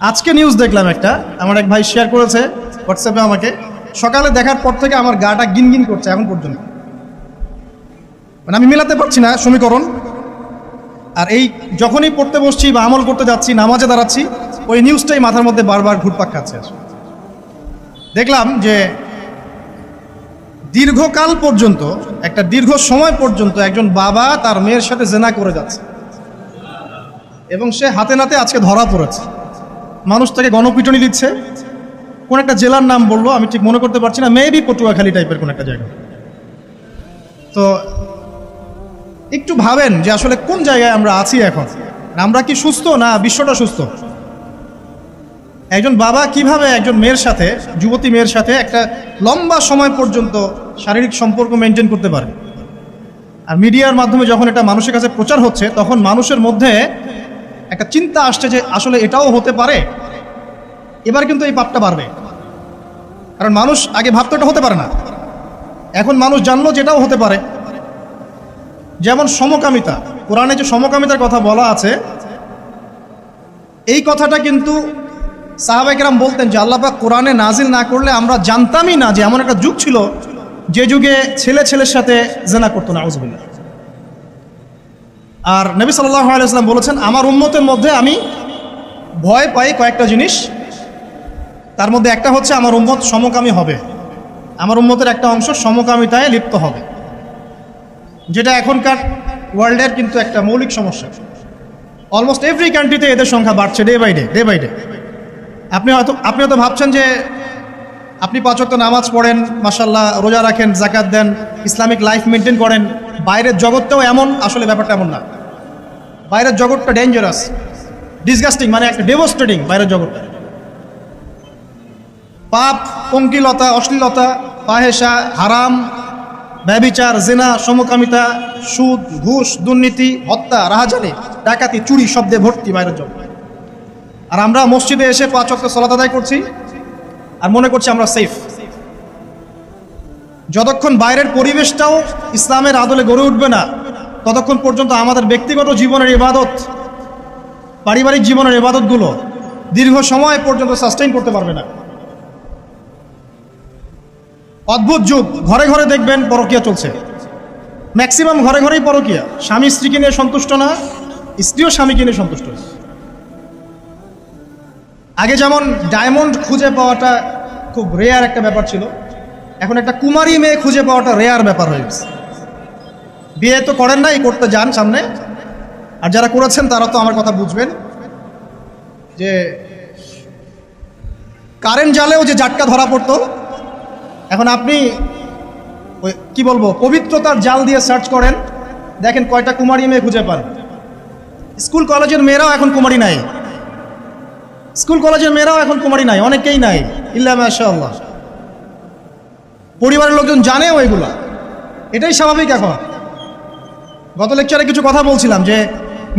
আজকে নিউজ দেখলাম একটা, আমার এক ভাই শেয়ার করেছে হোয়াটসঅ্যাপে আমাকে। সকালে দেখার পর থেকে আমার গাটা গিনগিন করছে এখন পর্যন্ত। মানে আমি মেলাতে পারছি না সমীকরণ। আর এই যখনই পড়তে বসছি বা আমল করতে যাচ্ছি, নামাজে দাঁড়াচ্ছি, ওই নিউজটাই মাথার মধ্যে বারবার ঘুরপাক খাচ্ছে। দেখলাম যে দীর্ঘকাল পর্যন্ত, একটা দীর্ঘ সময় পর্যন্ত একজন বাবা তার মেয়ের সাথে জেনা করে যাচ্ছে। এবং সে হাতে নাতে আজকে ধরা পড়েছে। মানুষ তাকে গণপিটনি দিচ্ছে। কোন একটা জেলার নাম বলল, আমি ঠিক মনে করতে পারছি না মেবি পটুয়াখালী টাইপের কোন একটা জায়গা। তো একটু ভাবেন যে আসলে কোন জায়গায় আমরা আছি এখন? আমরা কি সুস্থ না বিশ্বটা সুস্থ? একজন বাবা কীভাবে একজন মেয়ের সাথে, যুবতী মেয়ের সাথে একটা লম্বা সময় পর্যন্ত শারীরিক সম্পর্ক মেনটেন করতে পারে? আর মিডিয়ার মাধ্যমে যখন এটা মানুষের কাছে প্রচার হচ্ছে, তখন মানুষের মধ্যে একটা চিন্তা আসছে যে আসলে এটাও হতে পারে। এবার কিন্তু এই পাপটা বাড়বে। কারণ মানুষ আগে ভাবতো এটা হতে পারে না। এখন মানুষ জানলো যেটাও হতে পারে। যেমন সমকামিতা। কোরআনে যে সমকামিতার কথা বলা আছে, এই কথাটা কিন্তু সাহাবাইকেরাম বলতেন যে আল্লাপাক কোরআনে নাজিল না করলে আমরা জানতামই না যে এমন একটা যুগ ছিল, যে যুগে ছেলে ছেলের সাথে জেনা করতো না আউজবিল্লা আর নবী সাল্লাহ আলাইসলাম বলেছেন, আমার উন্মতের মধ্যে আমি ভয় পাই কয়েকটা জিনিস। তার মধ্যে একটা হচ্ছে আমার উম্মত সমকামী হবে। আমার উম্মতের একটা অংশ সমকামিতায় লিপ্ত হবে। যেটা এখনকার ওয়ার্ল্ডের কিন্তু একটা মৌলিক সমস্যা। অলমোস্ট এভরি কান্ট্রিতে এদের সংখ্যা বাড়ছে day by day day by day আপনি হয়তো আপনি হয়তো ভাবছেন যে আপনি পাঁচক্ত নামাজ পড়েন মাসাল্লাহ রোজা রাখেন জাকাত দেন, ইসলামিক লাইফ মেনটেন করেন। বাইরের জগৎটাও এমন, আসলে ব্যাপারটা এমন না। বাইরের জগৎটা ডেঞ্জারাস ডিসগাস্টিং মানে একটা ডেভোস্টেটিং বাইরের জগৎটা। পাপ পঙ্কিলতা অশ্লীলতা পাহেসা হারাম, ব্যবিচার, জেনা, সমকামিতা, সুদ, ঘুষ, দুর্নীতি, হত্যা, রাহাজানি, ডাকাতি, চুরি শব্দে ভর্তি বাইরের জগৎ। আর আমরা মসজিদে এসে পাঁচ অক্ট সলাত আদায় করছি আর মনে করছি আমরা সেফ যতক্ষণ বাইরের পরিবেশটাও ইসলামের আদলে গড়ে উঠবে না ততক্ষণ পর্যন্ত আমাদের ব্যক্তিগত জীবনের ইবাদত, পারিবারিক জীবনের ইবাদতগুলো দীর্ঘ সময় পর্যন্ত সাস্টেইন করতে পারবে না। অদ্ভুত যুগ, ঘরে ঘরে দেখবেন পরকিয়া চলছে। ম্যাক্সিমাম ঘরে ঘরেই পরকিয়া। স্বামী স্ত্রীকে নিয়ে সন্তুষ্ট না, স্ত্রীও স্বামীকে নিয়ে সন্তুষ্ট। আগে যেমন ডায়মন্ড খুঁজে পাওয়াটা খুব রেয়ার একটা ব্যাপার ছিল, এখন একটা কুমারী মেয়ে খুঁজে পাওয়াটা রেয়ার ব্যাপার হয়ে গেছে। বিয়ে তো করেন নাই, করতে যান সামনে। আর যারা করেছেন, তারা তো আমার কথা বুঝবেন। যে কারেন্ট জালেও যে জাটকা ধরা পড়তো, এখন আপনি ওই, কি বলব, পবিত্রতার জাল দিয়ে সার্চ করেন, দেখেন কয়টা কুমারী মেয়ে খুঁজে পান। স্কুল কলেজের মেয়েরাও এখন কুমারী নাই। স্কুল কলেজের মেয়েরাও এখন কুমারী নাই, অনেকেই নাই, ইল্লা পরিবারের লোকজন জানেও এগুলা। এটাই স্বাভাবিক এখন। গত লেকচারে কিছু কথা বলছিলাম যে,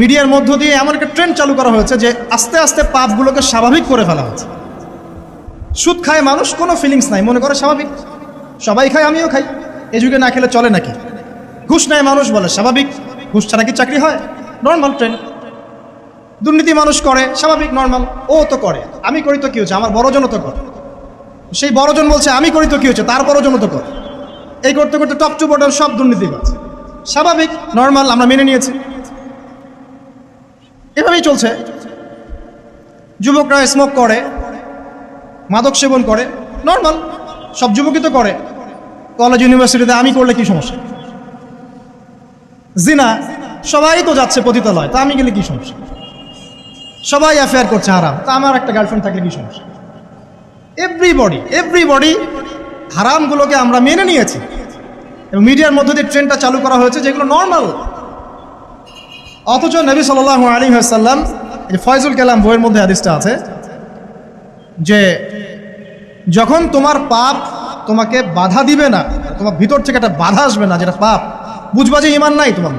মিডিয়ার মধ্য দিয়ে এমন একটা ট্রেন্ড চালু করা হয়েছে যে, আস্তে আস্তে পাপগুলোকে স্বাভাবিক করে ফেলা হয়েছে সুদ খায় মানুষ, কোনো ফিলিংস নাই, মনে করে স্বাভাবিক। সবাই খায়, আমিও খাই। এ যুগে না খেলে চলে নাকি? ঘুষ নেয় মানুষ বলে, স্বাভাবিক। ঘুষ ছাড়া কি চাকরি হয়? নর্মাল ট্রেন্ড দুর্নীতি মানুষ করে, স্বাভাবিক নর্মাল ও তো করে, আমি করি তো কি হচ্ছে? আমার বড়জনও তো করে। সেই বড়জন বলছে, আমি করি তো কি হচ্ছে? তার বড়জনও তো করে। এই করতে করতে টপ টু বটন সব দুর্নীতি করছে স্বাভাবিক নর্মাল আমরা মেনে নিয়েছি। এভাবেই চলছে। যুবকরা স্মোক করে, মাদক সেবন করে নর্মাল সব যুবকই তো করে। কলেজ ইউনিভার্সিটিতে আমি করলে কি সমস্যা? জিনা, সবাই তো যাচ্ছে পতিতালয়, তা আমি গেলে কি সমস্যা? সবাই অ্যাফেয়ার করছে হারাম, তা আমার একটা গার্লফ্রেন্ড থাকলে কি সমস্যা? এভরিবডি এভরিবডি হারামগুলোকে আমরা মেনে নিয়েছি। এবং মিডিয়ার মধ্য দিয়ে ট্রেনটা চালু করা হয়েছে, যেগুলো নর্মাল অথচ নবী সাল্লাহ আলী সাল্লাম ফয়জুল কালাম বইয়ের মধ্যে হাদিসটা আছে, যে যখন তোমার পাপ তোমাকে বাধা দিবে না, তোমার ভিতর থেকে একটা বাধা আসবে না, যেটা পাপ, বুঝবা যে ইমান নাই তোমার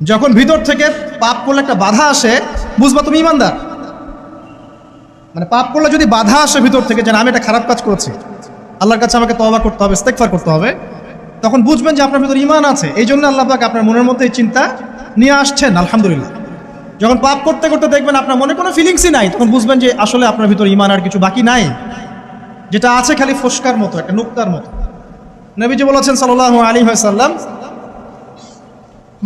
যখন ভিতর থেকে পাপ করলে একটা বাধা আসে, বুঝবা তুমি ইমানদার। মানে পাপ করলে যদি বাধা আসে ভিতর থেকে যেন আমি একটা খারাপ কাজ করেছি। আল্লাহর কাছে আমাকে তবা করতে হবে, ইস্তেগফার করতে হবে। তখন বুঝবেন যে আপনার ভিতরে ইমান আছে। এই জন্য আল্লাহ পাক আপনার মনের মধ্যে এই চিন্তা নিয়ে আসছেন, আলহামদুলিল্লাহ। যখন পাপ করতে করতে দেখবেন আপনার মনে কোনো ফিলিংসই নাই, তখন বুঝবেন যে আসলে আপনার ভিতরে ইমান আর কিছু বাকি নাই। যেটা আছে খালি ফোসকার মতো, একটা নুক্তার মতো। নবীজি বলেছেন সাল্লাহ আলী সাল্লাম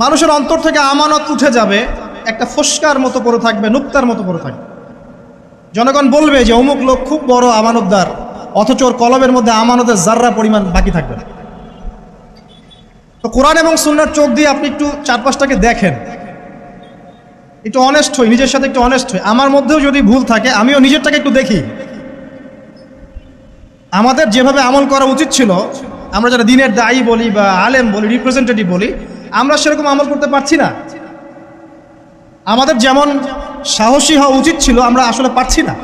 মানুষের অন্তর থেকে আমানত উঠে যাবে, একটা ফোসকার মতো পড়ে থাকবে, নুক্তার মতো পড়ে থাকবে। জনগণ বলবে যে অমুক লোক খুব বড় আমানতদার। অথচ ওর কলমের মধ্যে আমানতের জাররা পরিমাণ বাকি থাকবে না। তো কোরআন এবং সুন্নার চোখ দিয়ে আপনি একটু চারপাশটাকে দেখেন। একটু অনেস্ট হই, নিজের সাথে একটু অনেস্ট হই। আমার মধ্যেও যদি ভুল থাকে, আমিও নিজেরটাকে একটু দেখি। আমাদের যেভাবে আমল করা উচিত ছিল, আমরা যারা দিনের দায়ী বলি বা আলেম বলি রিপ্রেজেন্টেটিভ বলি, আমরা সেরকম আমল করতে পারছি না। আমাদের যেমন সাহসী হওয়া উচিত ছিল, আমরা আসলে পারছি না।